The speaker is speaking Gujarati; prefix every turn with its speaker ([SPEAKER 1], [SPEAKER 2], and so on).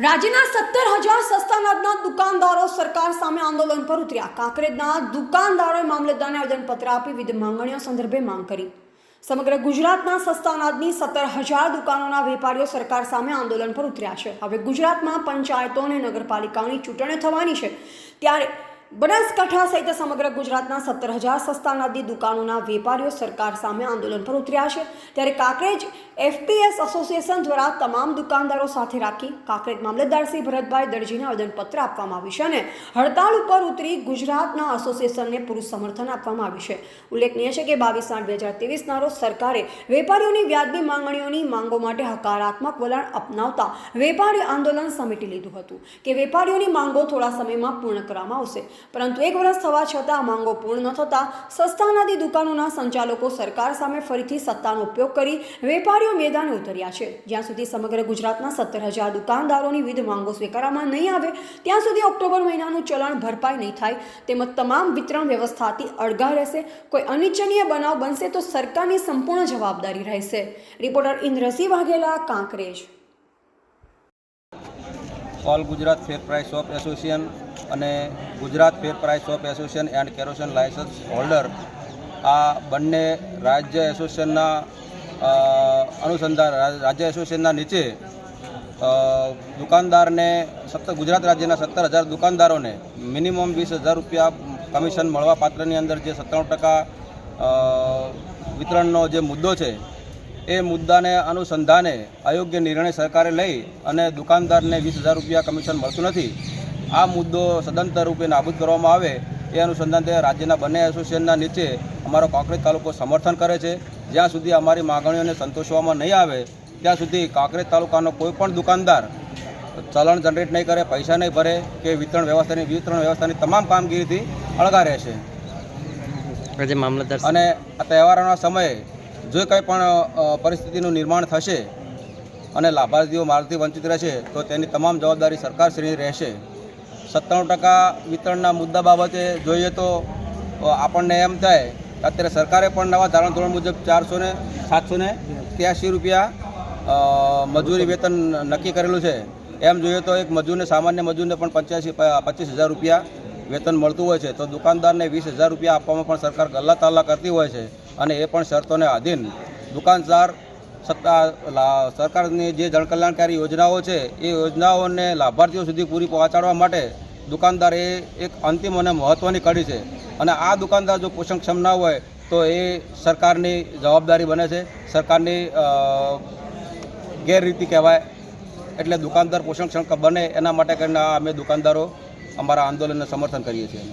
[SPEAKER 1] રાજ્યના સત્તર હજાર સસ્તા અનાજના દુકાનદારો સરકાર સામે આંદોલન પર ઉતર્યા. કાંકરેજના દુકાનદારોએ મામલતદારને આવેદનપત્ર આપી વિવિધ માંગણીઓ સંદર્ભે માંગ કરી. સમગ્ર ગુજરાતના સસ્તા અનાજની સત્તર હજાર દુકાનોના વેપારીઓ સરકાર સામે આંદોલન પર ઉતર્યા છે. હવે ગુજરાતમાં પંચાયતો અને નગરપાલિકાઓની ચૂંટણી થવાની છે. ત્યારે બનાસકાંઠા સહિત સમગ્ર ગુજરાતના સત્તર હજાર સસ્તા નદી દુકાનોના વેપારીઓ સરકાર સામે આંદોલન પર ઉતર્યા છે. ત્યારે કાંકરેજ એફપીએસ એસોસિએશન દ્વારા તમામ દુકાનદારો સાથે રાખી કાંકરેજ મામલતદાર શ્રી ભરતભાઈ દરજીને આવેદનપત્ર આપવામાં આવ્યું છે અને હડતાળ ઉપર ઉતરી ગુજરાતના એસોસિએશનને પૂરું સમર્થન આપવામાં આવ્યું છે. ઉલ્લેખનીય છે કે બાવીસ આઠ બે હજાર ત્રેવીસના રોજ સરકારે વેપારીઓની વ્યાજબી માંગણીઓની માંગો માટે હકારાત્મક વલણ અપનાવતા વેપારી આંદોલન સમેટી લીધું હતું કે વેપારીઓની માંગો થોડા સમયમાં પૂર્ણ કરવામાં આવશે. પરંતુ એક વર્ષ થવા છતાં માંગો પૂર્ણ ન થતાં સસ્તા અનાદી દુકાનોના સંચાલકો સરકાર સામે ફરીથી સત્તાનો ઉપયોગ કરી વેપારીઓ મેદાને ઉતર્યા છે. જ્યાં સુધી સમગ્ર ગુજરાતના સત્તર હજાર દુકાનદારોની વિવિધ માંગો સ્વીકારવામાં નહીં આવે, ત્યાં સુધી ઓક્ટોબર મહિનાનું ચલણ ભરપાઈ નહીં થાય. તેમજ તમામ વિતરણ વ્યવસ્થાથી અળગા રહેશે. કોઈ અનિચ્છનીય બનાવ બનશે તો સરકારની સંપૂર્ણ જવાબદારી રહેશે. Reporter Indrasinh Vaghela, Kankrej.
[SPEAKER 2] All Gujarat fair price shop association અને Gujarat fair price shop association and kerosene licence holder. આ બંને રાજ્ય એસોસિએશનના અનુસંધાન રાજ્ય એસોસિએશનના નીચે દુકાનદારને સત્તર, ગુજરાત રાજ્યના સત્તર હજાર દુકાનદારોને મિનિમમ વીસ હજાર રૂપિયા કમિશન મળવા પાત્રની અંદર જે સત્તાણું ટકા વિતરણનો જે મુદ્દો છે એ મુદ્દાને અનુસંધાને અયોગ્ય નિર્ણય સરકારે લઈ અને દુકાનદારને વીસ હજાર રૂપિયા કમિશન મળતું નથી. આ મુદ્દો સદંતર રૂપે નાબૂદ કરવામાં આવે એ અનુસંધાન તે રાજ્યના બંને એસોસિએશનના નીચે અમારો કાંકરેજ તાલુકો સમર્થન કરે છે. જ્યાં સુધી અમારી માગણીઓને સંતોષવામાં નહીં આવે ત્યાં સુધી કાંકરેજ તાલુકાનો કોઈ પણ દુકાનદાર ચલણ જનરેટ નહીં કરે પૈસા નહીં ભરે કે વિતરણ વ્યવસ્થાની વિતરણ વ્યવસ્થાની તમામ કામગીરીથી અળગા રહેશે. અને આ તહેવારોના સમયે જો કંઈ પણ પરિસ્થિતિનું નિર્માણ થશે અને લાભાર્થીઓ મારાથી વંચિત રહેશે, તો તેની તમામ જવાબદારી સરકારશ્રી રહેશે. સત્તાણું ટકા વિતરણના મુદ્દા બાબતે જોઈએ તો આપણને એમ થાય કે અત્યારે સરકારે પણ નવા ધારણ ધોરણ મુજબ ચારસો ને સાતસો ને ત્યાસી રૂપિયા મજૂરી વેતન નક્કી કરેલું છે. એમ જોઈએ તો એક મજૂરને, સામાન્ય મજૂરને પણ પંચ્યાસી પચીસ હજાર રૂપિયા વેતન મળતું હોય છે. તો દુકાનદારને વીસ હજાર રૂપિયા આપવામાં પણ સરકાર ગલ્લા તાલ્લા કરતી હોય છે. અને એ પણ શરતોને આધીન. દુકાનદાર, સત્તા સરકારની જે જનકલ્યાણકારી યોજનાઓ છે, એ યોજનાઓને લાભાર્થીઓ સુધી પૂરી પહોંચાડવા માટે દુકાનદાર એ એક અંતિમ અને મહત્ત્વની કડી છે. અને આ દુકાનદાર જો પોષણક્ષમ ના હોય, તો એ સરકારની જવાબદારી બને છે. સરકારની ગેરરીતિ કહેવાય. એટલે દુકાનદાર પોષણક્ષમ બને એના માટે કરીને અમે દુકાનદારો અમારા આંદોલનને સમર્થન કરીએ છીએ.